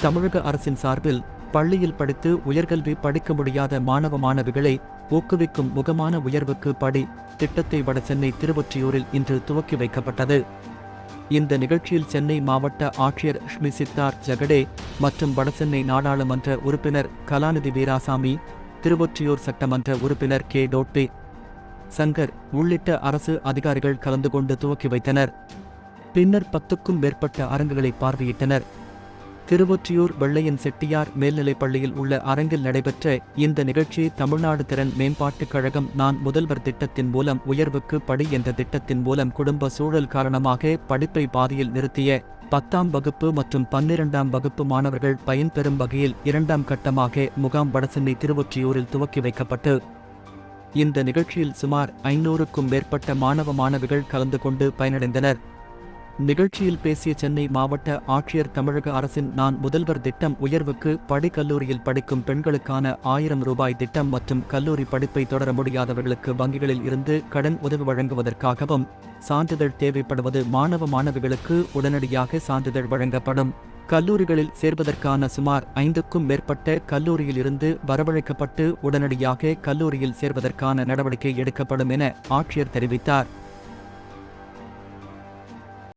தமிழக அரசின் சார்பில் பள்ளியில் படித்து உயர்கல்வி படிக்க முடியாத மாணவ மாணவிகளை ஊக்குவிக்கும் முகமான உயர்வுக்கு படி திட்டத்தை வடசென்னை திருவொற்றியூரில் இன்று துவக்கி வைக்கப்பட்டது. இந்த நிகழ்ச்சியில் சென்னை மாவட்ட ஆட்சியர் ஷ்மி சித்தார் ஜெகடே மற்றும் வடசென்னை நாடாளுமன்ற உறுப்பினர் கலாநிதி வீராசாமி திருவொற்றியூர் சட்டமன்ற உறுப்பினர் கே. டோட்டே சங்கர் உள்ளிட்ட அரசு அதிகாரிகள் கலந்து கொண்டு துவக்கி வைத்தனர். பின்னர் பத்துக்கும் மேற்பட்ட அரங்குகளை பார்வையிட்டனர். திருவொற்றியூர் வெள்ளையன் செட்டியார் மேல்நிலைப் பள்ளியில் உள்ள அரங்கில் நடைபெற்ற இந்த நிகழ்ச்சி தமிழ்நாடு திறன் மேம்பாட்டுக் கழகம் நான் முதல்வர் திட்டத்தின் மூலம் உயர்வுக்கு படி என்ற திட்டத்தின் மூலம் குடும்ப சூழல் காரணமாக படிப்பை பாதியில் நிறுத்திய பத்தாம் வகுப்பு மற்றும் பன்னிரண்டாம் வகுப்பு மாணவர்கள் பயன்பெறும் வகையில் இரண்டாம் கட்டமாக முகாம் வடசென்னை திருவொற்றியூரில் துவக்கி வைக்கப்பட்டு இந்த நிகழ்ச்சியில் சுமார் ஐநூறுக்கும் மேற்பட்ட மாணவ மாணவிகள் கலந்து கொண்டு பயனடைந்தனர். நிகழ்ச்சியில் பேசிய சென்னை மாவட்ட ஆட்சியர் தமிழக அரசின் நான் முதல்வர் திட்டம் உயர்வுக்கு படி கல்லூரியில் படிக்கும் பெண்களுக்கான ஆயிரம் ரூபாய் திட்டம் மற்றும் கல்லூரி படிப்பை தொடர முடியாதவர்களுக்கு வங்கிகளில் இருந்து கடன் உதவி வழங்குவதற்காகவும் சான்றிதழ் தேவைப்படுவது மாணவ மாணவிகளுக்கு உடனடியாக சான்றிதழ் வழங்கப்படும். கல்லூரிகளில் சேர்வதற்கான சுமார் ஐந்துக்கும் மேற்பட்ட கல்லூரியில் இருந்து வரவழைக்கப்பட்டு உடனடியாக கல்லூரியில் சேர்வதற்கான நடவடிக்கை எடுக்கப்படும் என ஆட்சியர் தெரிவித்தார்.